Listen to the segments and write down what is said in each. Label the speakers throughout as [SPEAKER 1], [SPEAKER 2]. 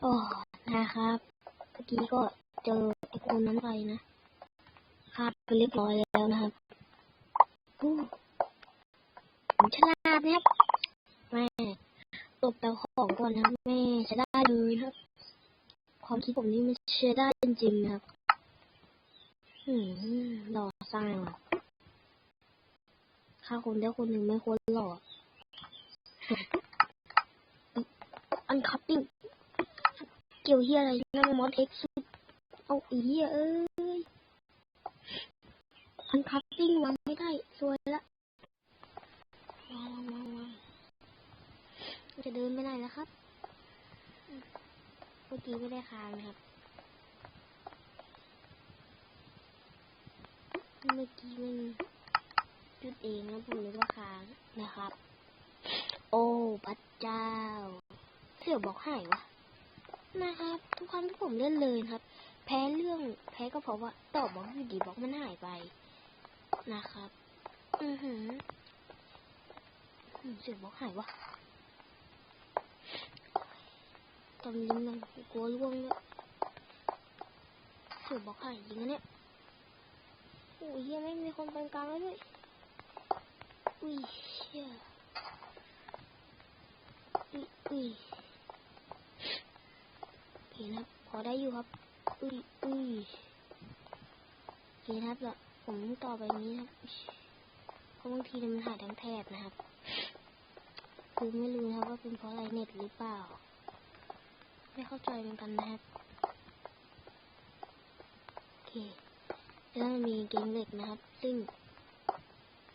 [SPEAKER 1] โอ้นะครับเมื่อกี้ก็เจอไอ้คนนั้นไปนะฆ่าไปเรียบร้อยแล้วนะครับผมฉลาดนะครับแม่ตบแต่ของก่อนนะแม่ใช้ได้เลยครับ ความคิดผมนี่มันใช้ได้จริงๆนะครับอืมหล่อสร้างอะฆ่าคนได้คนหนึ่งไม่ควรหล่ออันคัพปิ้ง เกี่ยวเฮียอะไรนั่นมอสเอ็กซ์เอาอีเหี้ยเอ้ยอันคัพปิ้งวางไม่ได้สวยละวางวางวางจะเดินไปไหนแล้วครับเมื่อกี้ไม่ได้ค้างนะครับเมื่อกี้มันจุดเองแล้วผมนึกว่าค้างนะครับ โอ้พระเจ้า เสี่ยวบอกใหายวะ นะครับ ทุกครั้งที่ผมเล่นเลยครับ แพ้เรื่องแพ้ก็เพราะว่าตอบบอกอยู่ดีบล็อกมันหายไปนะครับ อือหือเสี่ยวบอกหายวะตอนนี้มันกลัวล่วงเลยเสี่ยวบอกหายจริงนะเนี่ยโอ้ยเฮียไม่มีคนเป็นกลางแล้วด้วยอุ้ยเชี่ย อุ้ยอุ้ยโอเคนะครับพอได้อยู่ ครับอุ้ยอุ้ยโอเคนะครับแล้วผมต่อไปนี้ครับเพราะบางทีมันหายทั้งแถบนะครับ คือไม่รู้นะครับว่าเป็นเพราะอะไรเน็ตหรือเปล่า ไม่เข้าใจเหมือนกันนะครับโอเคแล้วมันมีเกงเหล็กนะครับ ซึ่ง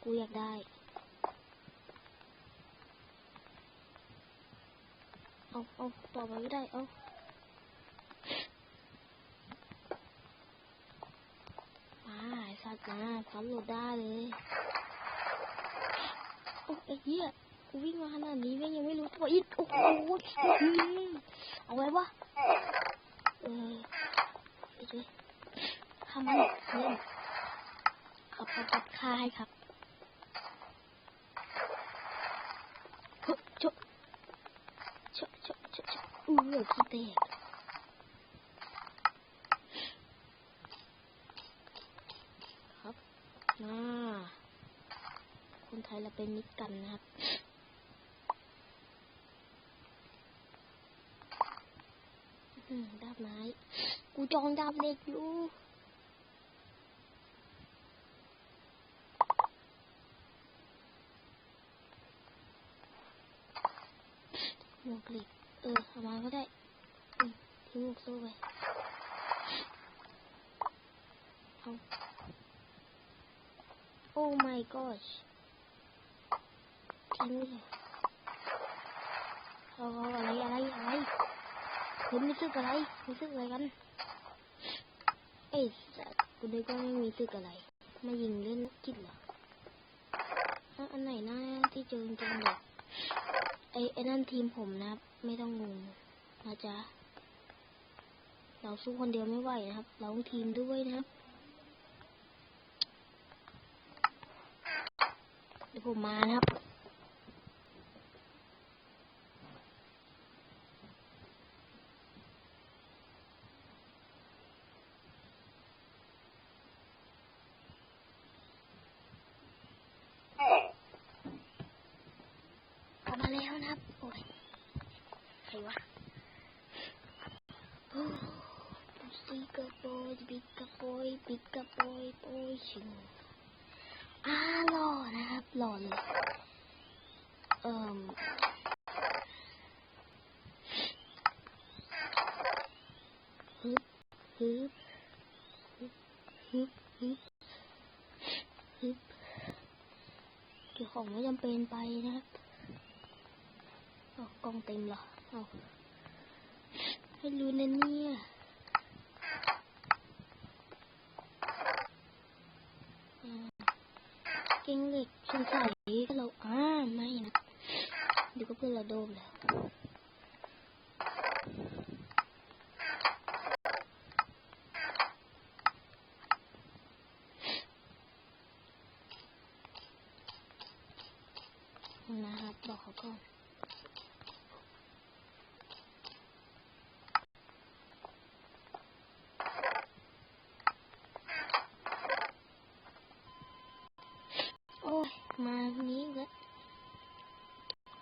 [SPEAKER 1] กูอยากได้เอาเอาต่อไปไม่ได้เอา มาไอ้สัตว์มาพับโหลดได้เลยโอ้ไอ้เหี้ยกูวิ่งมาขนาดนี้แม่งยังไม่รู้ตัวอีกโอ้โหอืมเอาไว้วะเออไปเลยทำมันเล่นขับไปจัดค่าให้ครับเฮ้ยจบชะชะชะชะอู้หูขี้แตกครับ มาคนไทยเราเป็นมิตรกันนะครับดาบไม้ กูจองดาบเล็กอยู่หมวกเหล็กเออเอามาก็ได้ทิ้งหมวกโซ่ไปเอา โอ้ my gosh ทิ้งเลยเอาเอาอะไรอะไรอะไรคุณรู้สึกอะไรรู้สึกอะไรกันเอ้ยสัตว์กูนึกว่าไม่มีสึกอะไร มายิงเล่นกิดเหรออันไหนนะที่เจอจริงๆเลยไอ้ไอ้นั่นทีมผมนะครับ ไม่ต้องงงนะจ๊ะ เราสู้คนเดียวไม่ไหวนะครับ เราต้องทีมด้วยนะครับ เดี๋ยวผมมานะครับออกมาแล้วนะครับ โอ้ยใครวะโอ้สิกะโปยบิกกะโปยบิกกะโปยโปยชิง อ่าหล่อนะครับหล่อเลยเอ่มฮึบฮึบฮึบฮึบฮึบฮึบเกี่ยวของไม่จำเป็นไปนะครับเอกองเต็มเหรอเอาให้รู้นะเนี่ยอ่า เก่งเหล็กสงสัยเราอ่าไม่นะเดี๋ยวก็เพื่อนเราโดนแล้วนะครับบอกเขาก่อน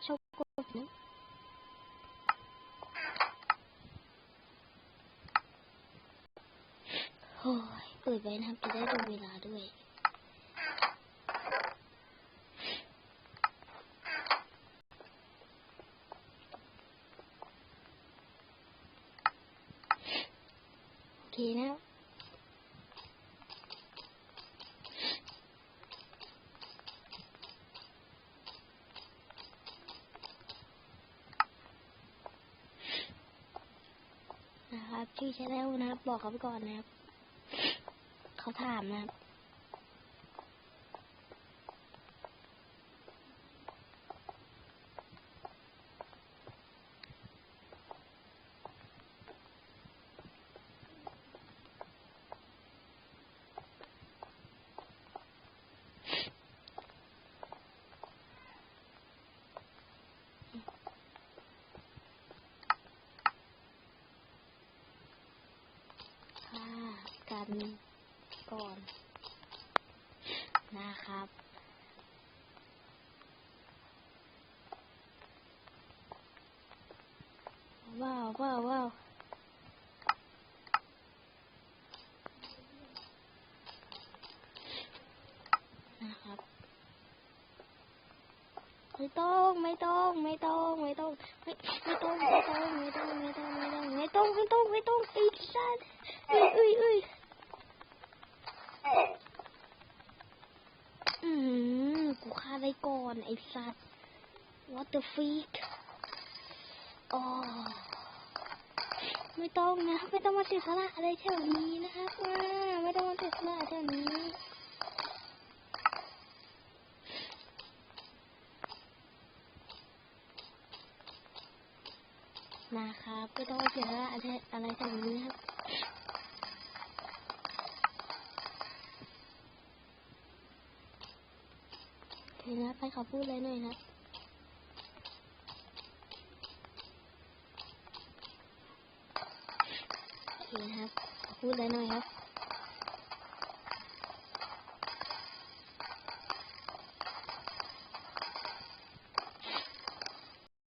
[SPEAKER 1] ชอบกดนะ โอ้ยเปิดไว้นะครับจะได้ดูเวลาด้วยโอเคนะนะครับชื่อชแนลนะครับบอกเขาไปก่อนนะครับ เขาถามนะครับ ฆ่ากันก่อน นะครับ ว้าวว้าวว้าวนะครับไม่ต้องไม่ต้องไม่ต้องไม่ต้องไม่ไม่ต้อง ไม่ต้อง ไม่ต้อง ไม่ต้อง ไม่ต้อง ไม่ต้อง ไม่ต้อง ไม่ต้องไอ้สัสเอ้ยเอ้ยเอ้ยอืมกูฆ่าได้ก่อนไอ้สัส what the freak อ๋อ ไม่ต้องนะไม่ต้องมาเสียสละอะไรแถวนี้นะครับอ่าไม่ต้องมาเสียสละแถวนี้นะครับไม่ต้องมาเสียสละอะไรอะไรแถวนี้ครับโอเคนะไปขอพูดเลยหน่อยนะ โอ เคครับ พูดได้หน่อยครับ